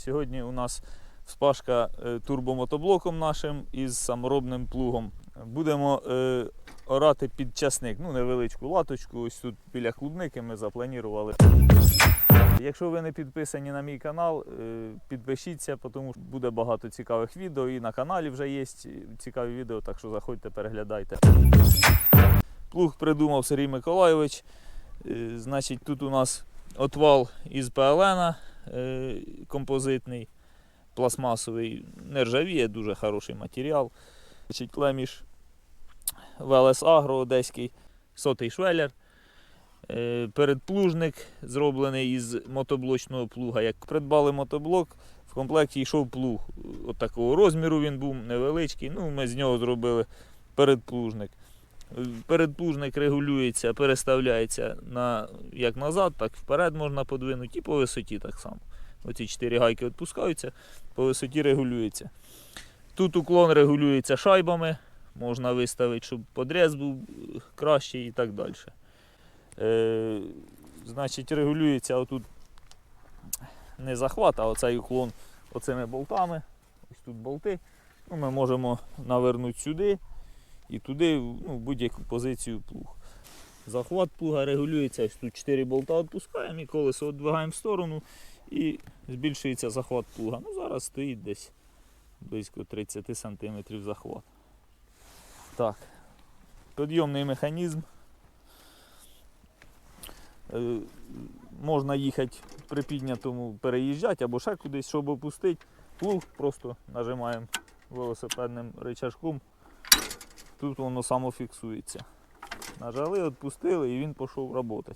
Сьогодні у нас вспашка е, турбомотоблоком нашим із саморобним плугом. Будемо е, орати під часник, ну невеличку латочку. Ось тут біля клубники ми запланували. Якщо ви не підписані на мій канал, е, підпишіться, тому що буде багато цікавих відео. І на каналі вже є цікаві відео, так що заходьте, переглядайте. Плуг придумав Сергій Миколайович. Е, Значить, тут у нас отвал із ПЛН композитний, пластмасовий, не ржавіє, дуже хороший матеріал. Клеміш ВЛС Агро одеський, сотий швеллер. Е, Передплужник зроблений із мотоблочного плуга. Як придбали мотоблок, в комплекті йшов плуг. От такого розміру він був невеличкий. Ну, ми з нього зробили передплужник. Передплужник регулюється, переставляється на, як назад, так вперед можна подвинути і по висоті так само. Оці чотири гайки відпускаються, по висоті регулюється. Тут уклон регулюється шайбами, можна виставити, щоб подріз був кращий і так далі. Е, значить, регулюється отут не захват, а оцей уклон оцими болтами. Ось тут болти. Ну, ми можемо навернути сюди і туди ну, будь-яку позицію плуг. Захват плуга регулюється, ось тут 4 болта відпускаємо і колесо віддвигаємо в сторону і збільшується захват плуга. Ну, зараз стоїть десь близько 30 см захват. Так. Підйомний механізм. Е, Можна їхати при піднятому переїжджати або ще кудись, щоб опустити. Плуг просто нажимаємо велосипедним рычажком. Тут воно само фіксується. Нажали, відпустили і він пішов працювати.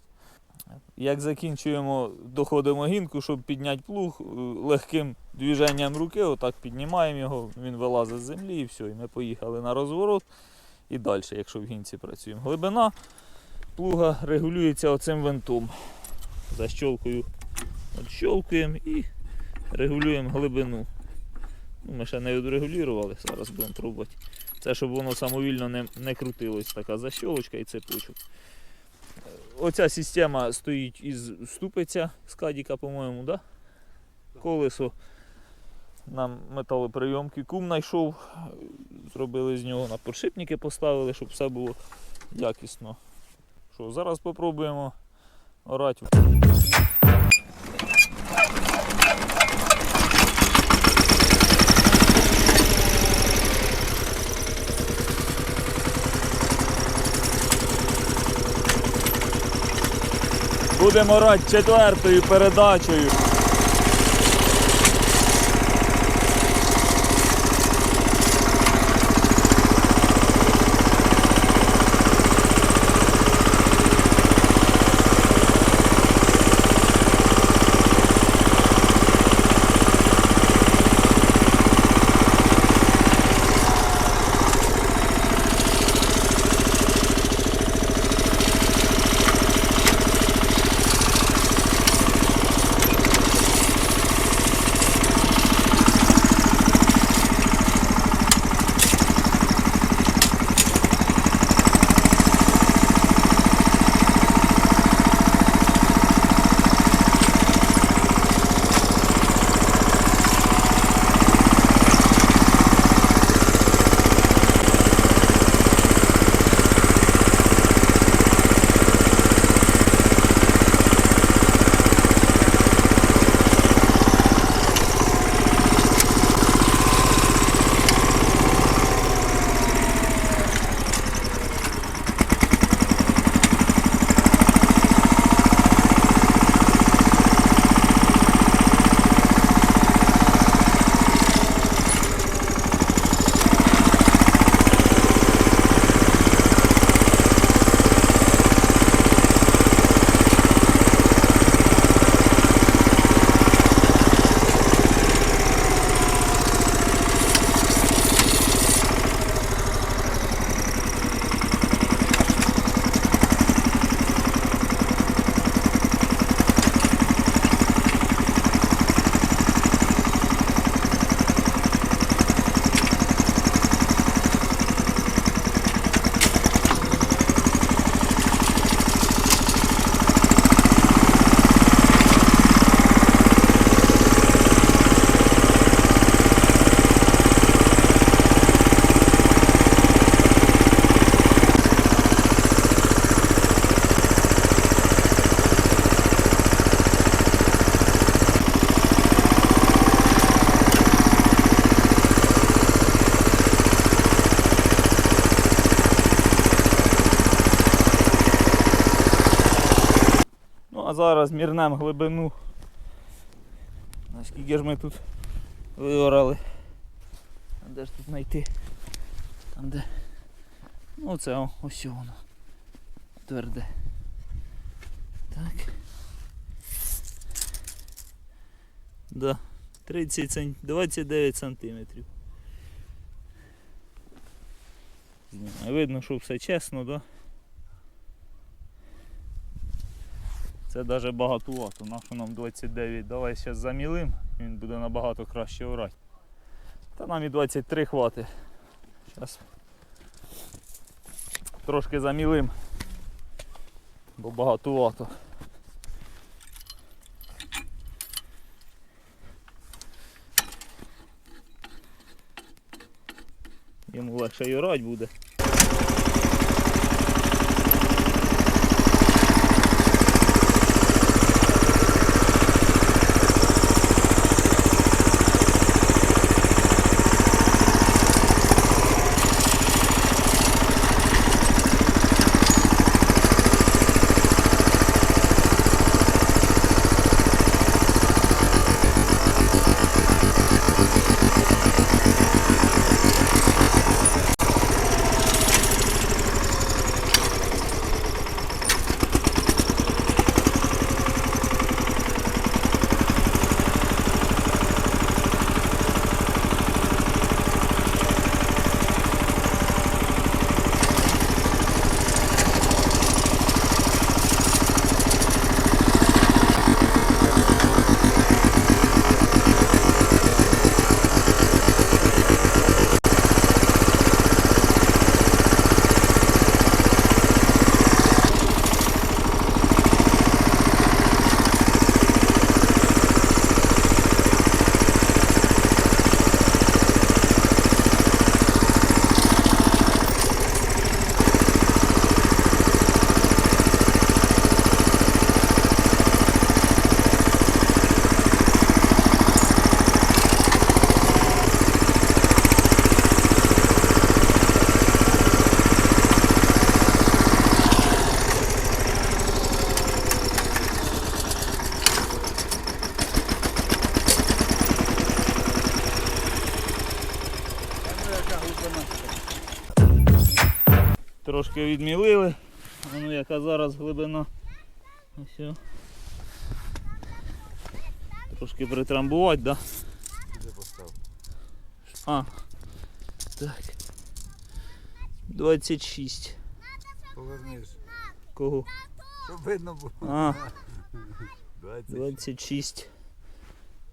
Як закінчуємо, доходимо гінку, щоб підняти плуг, е, легким движенням руки, отак піднімаємо його, він вилазить з землі і все. І ми поїхали на розворот і далі, якщо в гінці працюємо. Глибина плуга регулюється оцим винтом. Защолкою відщолкуємо і регулюємо глибину. Ну, ми ще не відрегулювали, зараз будемо пробувати. Це щоб воно самовільно не, не крутилось, така защолочка і цепочок. Оця система стоїть із ступиця з кадіка, по-моєму, да? колесо. Нам металоприйомки кум знайшов, зробили з нього на подшипники поставили, щоб все було якісно. Що, зараз спробуємо орати. Будемо рад четвертою передачею. Зараз мірнемо глибину. Наскільки ж ми тут виорали. А де ж тут знайти? Там де. Ну це ось воно. Тверде. Так. Да. 30 см, 29 сантиметрів. Видно, що все чесно, да? Це навіть багатувато. Нащо нам 29? Давай зараз замілим, він буде набагато краще орати. Та нам і 23 хватить. Зараз трошки замілим, бо багатувато. Йому легше й орати буде. Трошки відмілили. Ну яка зараз глибина. Ось. Трошки притрамбувати, да? А. Так. 26. Повернись. Кого? Щоб видно було. А, 26.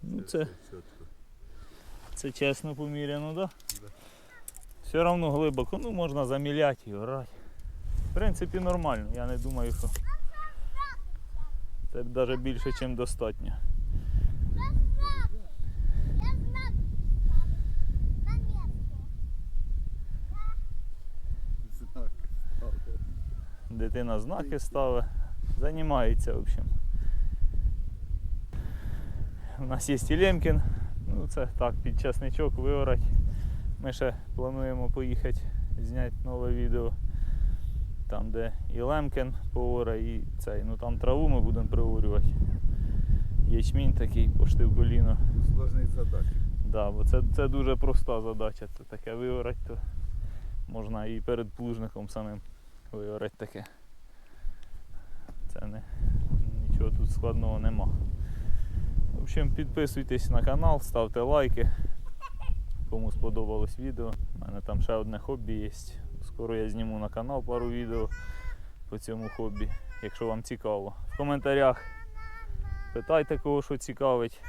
Ну це, це чесно поміряно, да? Да. Все одно глибоко, ну можна заміляти і орати. В принципі нормально, я не думаю, що це навіть більше, ніж достатньо. Дитина знаки ставить, займається, в общем. У нас є і Лемкін, ну це так, під часничок виорать. Ми ще плануємо поїхати зняти нове відео. Там, де і Лемкін поора, і цей. Ну там траву ми будемо приорювати. Ячмінь такий пошти в коліно. Сложний задача. Да, бо це, це дуже проста задача. Це таке виорати, то можна і перед плужником самим виорати таке. Це не, нічого тут складного нема. В общем, підписуйтесь на канал, ставте лайки. Кому сподобалось відео. У мене там ще одне хобі є. Скоро я зніму на канал пару відео по цьому хобі, якщо вам цікаво. В коментарях питайте кого що цікавить.